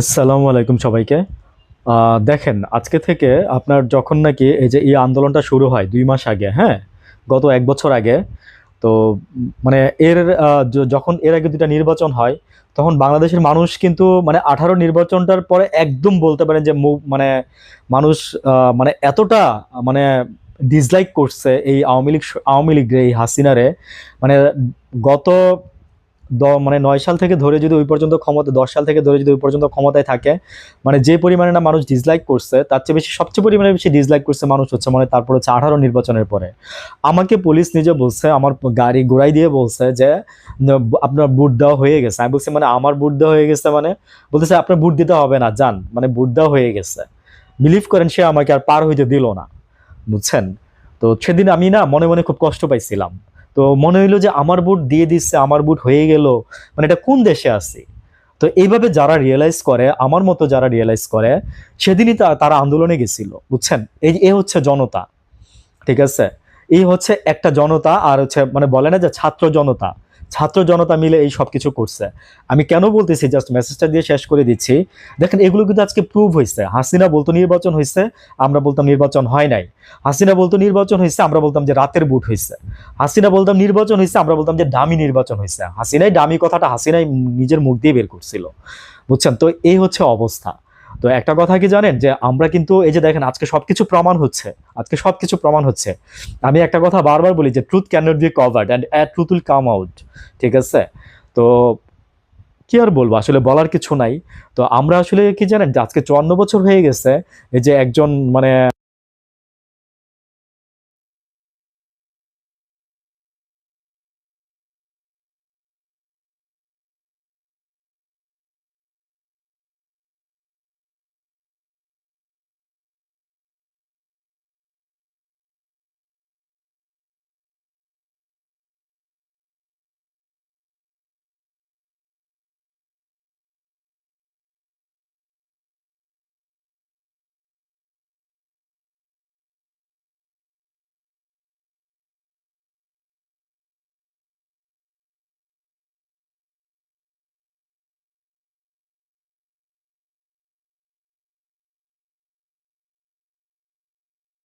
আসসালামু আলাইকুম সবাইকে। দেখেন, আজকে থেকে আপনার যখন নাকি এই যে এই আন্দোলনটা শুরু হয় দুই মাস আগে হ্যাঁ? গত এক বছর আগে, তো মানে এর যখন এর আগে দুটা নির্বাচন হয়, তখন বাংলাদেশের মানুষ কিন্তু মানে আঠারো নির্বাচনটার পরে একদম বলতে পারেন যে মানে মানুষ মানে এতটা মানে ডিসলাইক করছে এই আওয়ামী লীগ আওয়ামী লীগ এই হাসিনারে। মানে গত মানে নয় সাল থেকে ধরে যদি ওই পর্যন্ত ক্ষমতা, দশ সাল থেকে ধরে যদি ওই পর্যন্ত ক্ষমতায় থাকে মানে যে পরিমাণে না মানুষ ডিসলাইক করছে, তার চেয়ে বেশি সবচেয়ে পরিমাণে বেশি ডিসলাইক করছে মানুষ হচ্ছে মানে তারপর হচ্ছে আঠারো নির্বাচনের পরে। আমাকে পুলিশ নিজে বলছে, আমার গাড়ি গোড়াই দিয়ে বলছে যে আপনার বুট দেওয়া হয়ে গেছে। আমি বলছি মানে আমার বুট দেওয়া হয়ে গেছে মানে? বলতেছে, আপনার বুট দিতে হবে না, যান। মানে বুট দেওয়া হয়ে গেছে। বিলিভ করেন, সে আমাকে আর পার হইতে দিল না। বুঝছেন? তো সেদিন আমি না মনে মনে খুব কষ্ট পাইছিলাম। তো মনে হইল যে আমার বুট দিয়ে দিচ্ছে, আমার বুট হয়ে গেল। মানে এটা কোন দেশে আছে? তো এইভাবে যারা রিয়েলাইজ করে, আমার মতো যারা রিয়েলাইজ করে, সেদিনই তারা আন্দোলনে গেছিল, বুঝছেন? এই এ হচ্ছে জনতা, ঠিক আছে? এই হচ্ছে একটা জনতা, আর হচ্ছে মানে বলে না যে ছাত্র জনতা ছাত্র জনতা মিলে এই সব কিছু করছে। আমি কেন বলতেছি জাস্ট মেসেজটা দিয়ে শেষ করে দিচ্ছি। দেখেন, এগুলো কিন্তু আজকে প্রুভ হয়েছে। হাসিনা বলতো নির্বাচন হয়েছে, আমরা বলতাম নির্বাচন হয় নাই। হাসিনা বলতো নির্বাচন হয়েছে, আমরা বলতাম যে রাতের বুট হয়েছে। হাসিনা বলতাম নির্বাচন হয়েছে, আমরা বলতাম যে ডামি নির্বাচন হয়েছে। হাসিনাই ডামি কথাটা হাসিনাই নিজের মুখ দিয়ে বের করছিল। বুঝছেন? তো এই হচ্ছে অবস্থা। তো একটা কথা কি জানেন? যে আমরা কিন্তু এই যে দেখেন, আজকে সবকিছু প্রমাণ হচ্ছে। আজকে সবকিছু প্রমাণ হচ্ছে। আমি একটা কথা বারবার বলি যে truth can not be covered and at truth will come out ঠিক আছে? তো কি আর বলব? আসলে বলার কিছু নাই। তো আমরা আসলে কি জানেন? আজকে চুয়ান্ন বছর হয়ে গেছে। এই যে একজন মানে